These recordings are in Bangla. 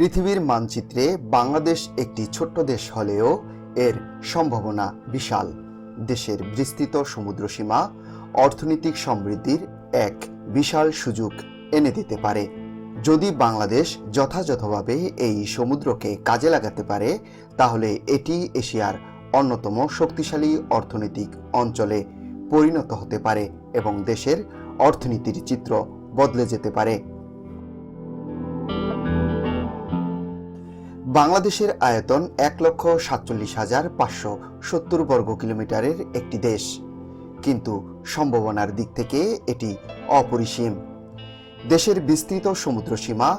পৃথিবীর মানচিত্রে বাংলাদেশ একটি ছোট্ট দেশ হলেও এর সম্ভাবনা বিশাল। দেশের বিস্তৃত সমুদ্রসীমা অর্থনৈতিক সমৃদ্ধির এক বিশাল সুযোগ এনে দিতে পারে। যদি বাংলাদেশ যথাযথভাবে এই সমুদ্রকে কাজে লাগাতে পারে, তাহলে এটি এশিয়ার অন্যতম শক্তিশালী অর্থনৈতিক অঞ্চলে পরিণত হতে পারে এবং দেশের অর্থনীতির চিত্র বদলে যেতে পারে। বাংলাদেশের আয়তন এক লক্ষ সাতচল্লিশ হাজার পাঁচশো সত্তর বর্গ কিলোমিটারের একটি দেশ। কিন্তু সম্ভাবনার দিক থেকে এটি অপরিসীম। দেশের বিস্তৃত সমুদ্র সীমা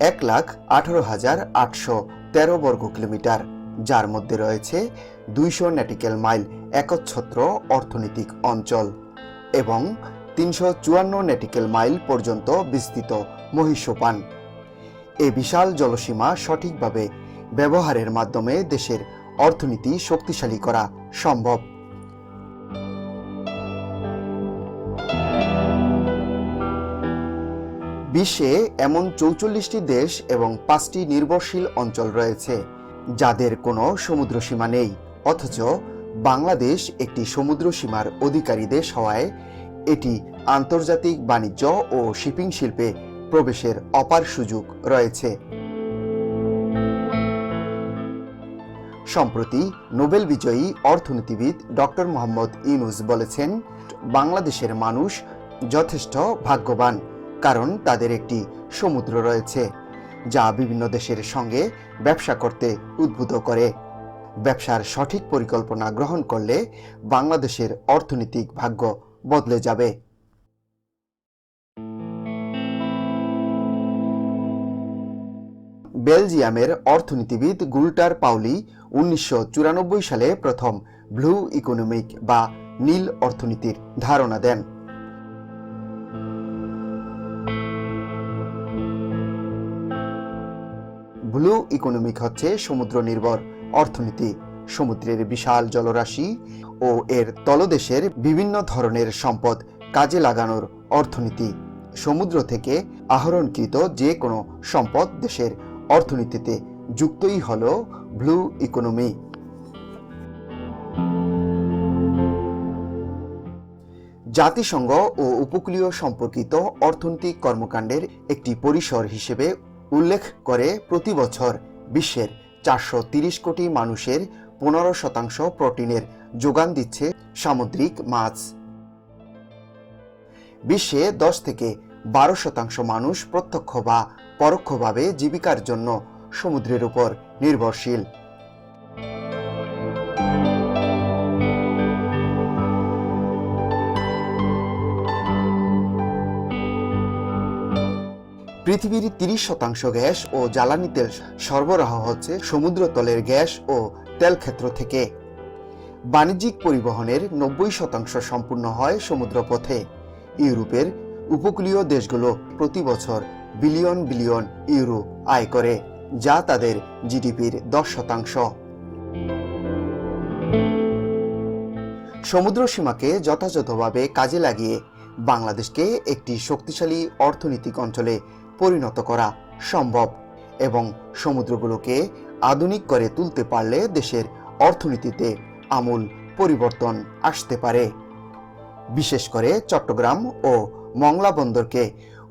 এক লাখ আঠারো হাজার আটশো তেরো বর্গ কিলোমিটার, যার মধ্যে রয়েছে দুইশো ন্যাটিক্যাল মাইল একচ্ছত্র অর্থনৈতিক অঞ্চল এবং তিনশো চুয়ান্ন ন্যাটিক্যাল মাইল পর্যন্ত বিস্তৃত মহিষোপান এ বিশাল জলসীমা সঠিকভাবে ব্যবহারের মাধ্যমে দেশের অর্থনীতি শক্তিশালী করা সম্ভব। বিশ্বে এমন চৌচল্লিশটি দেশ এবং পাঁচটি নির্ভরশীল অঞ্চল রয়েছে, যাদের কোনো সমুদ্র সীমা নেই, অথচ বাংলাদেশ একটি সমুদ্র সীমার অধিকারী দেশ হওয়ায় এটি আন্তর্জাতিক বাণিজ্য ও শিপিং শিল্পে প্রবেশের অপার সুযোগ রয়েছে। সম্প্রতি নোবেল বিজয়ী অর্থনীতিবিদ ডক্টর মোহাম্মদ ইউনুস বলেছেন, বাংলাদেশের মানুষ যথেষ্ট ভাগ্যবান, কারণ তাদের একটি সমুদ্র রয়েছে, যা বিভিন্ন দেশের সঙ্গে ব্যবসা করতে উদ্বুদ্ধ করে। ব্যবসার সঠিক পরিকল্পনা গ্রহণ করলে বাংলাদেশের অর্থনৈতিক ভাগ্য বদলে যাবে। বেলজিয়ামের অর্থনীতিবিদ গুলটার পাউলি উনিশশো সালে প্রথম ব্লু ইকোনমিক বা নীল অর্থনীতির ধারণা দেন। ব্লু ইকোনমিক হচ্ছে সমুদ্র নির্ভর অর্থনীতি, সমুদ্রের বিশাল জলরাশি ও এর তলদেশের বিভিন্ন ধরনের সম্পদ কাজে লাগানোর অর্থনীতি। সমুদ্র থেকে আহরণকৃত যে কোনো সম্পদ দেশের অর্থনীতিতে যুক্তই হল ব্লু ইকোনমি। জাতিসংঘ ও উপকূলীয় সম্পর্কিত অর্থনৈতিক কর্মকাণ্ডের একটি পরিসর হিসেবে উল্লেখ করে প্রতি বছর বিশ্বের চারশো কোটি মানুষের পনেরো শতাংশ প্রোটিনের যোগান দিচ্ছে সামুদ্রিক মাছ। বিশ্বে দশ থেকে বারো শতাংশ মানুষ প্রত্যক্ষ বা পরোক্ষভাবে জীবিকার জন্য সমুদ্রের উপর নির্ভরশীল। পৃথিবীর তিরিশ শতাংশ গ্যাস ও জ্বালানি তেল সরবরাহ হচ্ছে সমুদ্রতলের গ্যাস ও তেল ক্ষেত্র থেকে। বাণিজ্যিক পরিবহনের নব্বই শতাংশ সম্পূর্ণ হয় সমুদ্রপথে। ইউরোপের উপকূলীয় দেশগুলো প্রতি বছর বিলিয়ন বিলিয়ন ইউরো আয় করে, যা তাদের জিডিপির দশ শতাংশ। সমুদ্র সীমাকে যথাযথভাবে কাজে লাগিয়ে বাংলাদেশকে একটি শক্তিশালী অর্থনৈতিক অঞ্চলে পরিণত করা সম্ভব এবং সমুদ্রগুলোকে আধুনিক করে তুলতে পারলে দেশের অর্থনীতিতে আমূল পরিবর্তন আসতে পারে। বিশেষ করে চট্টগ্রাম ও মংলা বন্দরকে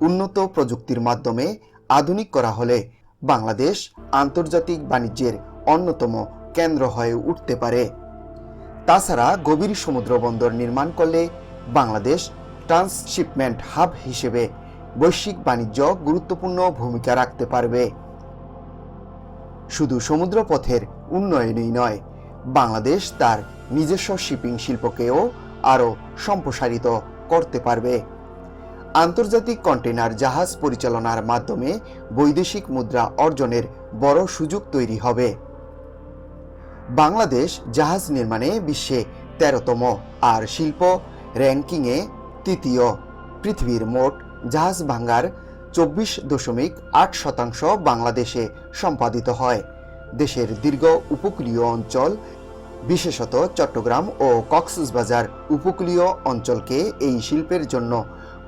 উন্নত প্রযুক্তির মাধ্যমে আধুনিক করা হলে বাংলাদেশ আন্তর্জাতিক বাণিজ্যের অন্যতম কেন্দ্র হয়ে উঠতে পারে। তাছাড়া গভীর সমুদ্র বন্দর নির্মাণ করলে বাংলাদেশ ট্রান্সশিপমেন্ট হাব হিসেবে বৈশ্বিক বাণিজ্য গুরুত্বপূর্ণ ভূমিকা রাখতে পারবে। শুধু সমুদ্রপথের উন্নয়নই নয়, বাংলাদেশ তার নিজস্ব শিপিং শিল্পকেও আরও সম্প্রসারিত করতে পারবে। আন্তর্জাতিক কন্টেনার জাহাজ পরিচালনার মাধ্যমে বৈদেশিক মুদ্রা অর্জনের বড় সুযোগ তৈরি হবে। বাংলাদেশ জাহাজ নির্মাণে বিশ্বে তেরোতম আর শিল্প র্যাঙ্কিংয়ে তৃতীয়। পৃথিবীর মোট জাহাজ ভাঙ্গার চব্বিশ দশমিক আট শতাংশ বাংলাদেশে সম্পাদিত হয়। দেশের দীর্ঘ উপকূলীয় অঞ্চল, বিশেষত চট্টগ্রাম ও কক্সবাজার উপকূলীয় অঞ্চলকে এই শিল্পের জন্য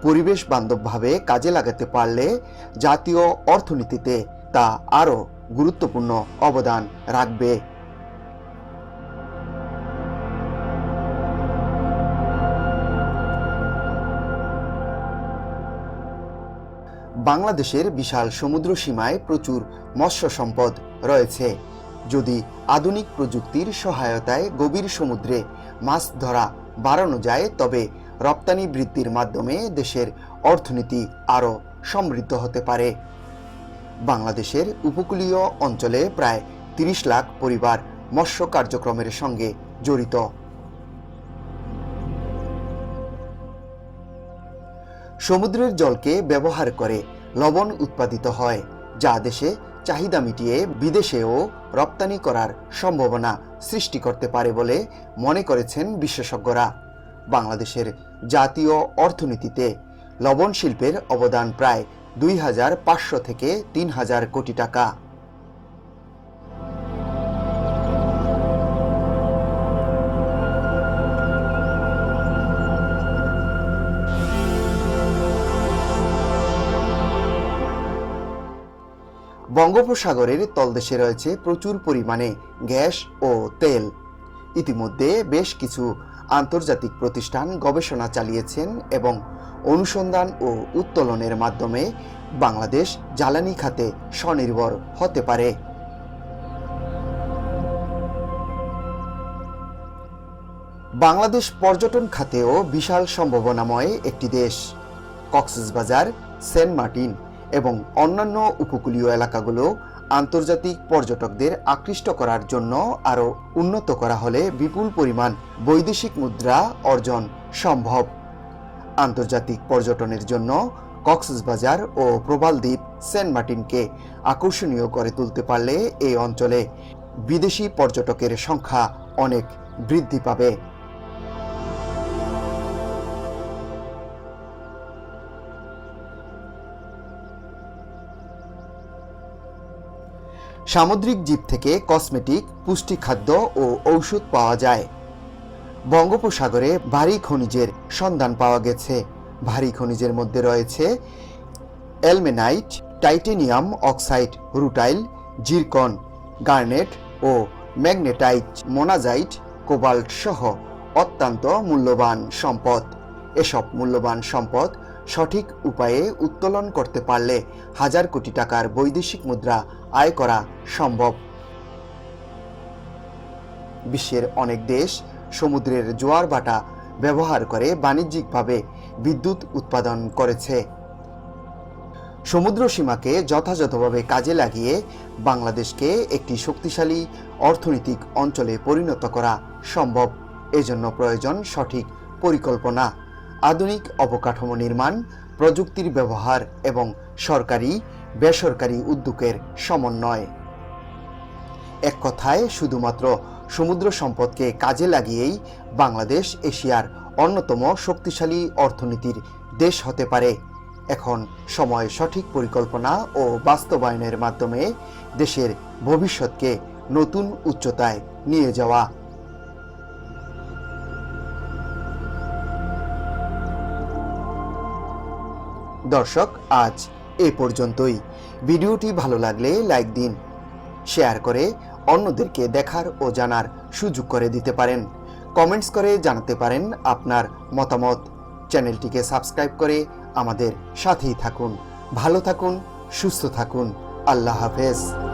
পরিবেশ বান্ধবভাবে কাজে লাগাতে পারলে জাতীয় অর্থনীতিতে তা আরও গুরুত্বপূর্ণ অবদান রাখবে। বাংলাদেশের বিশাল সমুদ্র সীমায় প্রচুর মৎস্য সম্পদ রয়েছে। যদি আধুনিক প্রযুক্তির সহায়তায় গভীর সমুদ্রে মাছ ধরা বাড়ানো যায়, তবে রপ্তানি বৃদ্ধির মাধ্যমে দেশের অর্থনীতি আরও সমৃদ্ধ হতে পারে। বাংলাদেশের উপকূলীয় অঞ্চলে প্রায় তিরিশ লাখ পরিবার মৎস্য কার্যক্রমের সঙ্গে জড়িত। সমুদ্রের জলকে ব্যবহার করে লবণ উৎপাদিত হয়, যা দেশে চাহিদা মিটিয়ে বিদেশেও রপ্তানি করার সম্ভাবনা সৃষ্টি করতে পারে বলে মনে করেছেন বিশেষজ্ঞরা। বাংলাদেশের জাতীয় অর্থনীতিতে লবণ শিল্পের অবদান প্রায় দুই হাজার পাঁচশো থেকে তিন হাজার কোটি টাকা। বঙ্গোপসাগরের তলদেশে রয়েছে প্রচুর পরিমাণে গ্যাস ও তেল। ইতিমধ্যে বেশ কিছু আন্তর্জাতিক প্রতিষ্ঠান গবেষণা চালিয়েছেন এবং অনুসন্ধান ও উত্তোলনের মাধ্যমে বাংলাদেশ জ্বালানি খাতে স্বনির্ভর হতে পারে। বাংলাদেশ পর্যটন খাতেও বিশাল সম্ভাবনাময় একটি দেশ। কক্সবাজার, সেন্ট মার্টিন এবং অন্যান্য উপকূলীয় এলাকাগুলো আন্তর্জাতিক পর্যটকদের আকৃষ্ট করার জন্য আরও উন্নত করা হলে বিপুল পরিমাণ বৈদেশিক মুদ্রা অর্জন সম্ভব। আন্তর্জাতিক পর্যটনের জন্য কক্সবাজার ও প্রবালদ্বীপ সেন্ট মার্টিনকে আকর্ষণীয় করে তুলতে পারলে এই অঞ্চলে বিদেশি পর্যটকের সংখ্যা অনেক বৃদ্ধি পাবে। সামুদ্রিক জীব থেকে কসমেটিক, পুষ্টি খাদ্য ও ঔষধ পাওয়া যায়। বঙ্গোপসাগরে ভারী খনিজের সন্ধান পাওয়া গেছে। ভারী খনিজের মধ্যে রয়েছে ilmenite titanium oxide, rutile, zircon, garnet ও ম্যাগনেটাইট, মোনাজাইট, কোবাল্ট সহ অত্যন্ত মূল্যবান সম্পদ। এসব মূল্যবান সম্পদ সঠিক উপায়ে উত্তোলন করতে পারলে হাজার কোটি টাকার বৈদেশিক মুদ্রা আয় করা সম্ভব। বিশ্বের অনেক দেশ সমুদ্রের জোয়ার বাটা ব্যবহার করে বাণিজ্যিকভাবে বিদ্যুৎ উৎপাদন করেছে। সমুদ্র সীমাকে যথাযথভাবে কাজে লাগিয়ে বাংলাদেশকে একটি শক্তিশালী অর্থনৈতিক অঞ্চলে পরিণত করা সম্ভব। এজন্য প্রয়োজন সঠিক পরিকল্পনা, আধুনিক অবকাঠামো নির্মাণ, প্রযুক্তির ব্যবহার এবং সরকারি বেসরকারি উদ্যোগের সমন্বয়। এক কথায়, শুধুমাত্র সমুদ্র সম্পদকে কাজে লাগিয়েই বাংলাদেশ এশিয়ার অন্যতম শক্তিশালী অর্থনীতির দেশ হতে পারে। এখন সময় সঠিক পরিকল্পনা ও বাস্তবায়নের মাধ্যমে দেশের ভবিষ্যৎকে নতুন উচ্চতায় নিয়ে যাওয়া। দর্শক, আজ এ পর্যন্তই। ভিডিওটি ভালো লাগলে লাইক দিন, শেয়ার করে অন্যদেরকে দেখার ও জানার সুযোগ করে দিতে পারেন। কমেন্টস করে জানাতে পারেন আপনার মতামত। চ্যানেলটিকে সাবস্ক্রাইব করে আমাদের সাথেই থাকুন। ভালো থাকুন, সুস্থ থাকুন। আল্লাহ হাফেজ।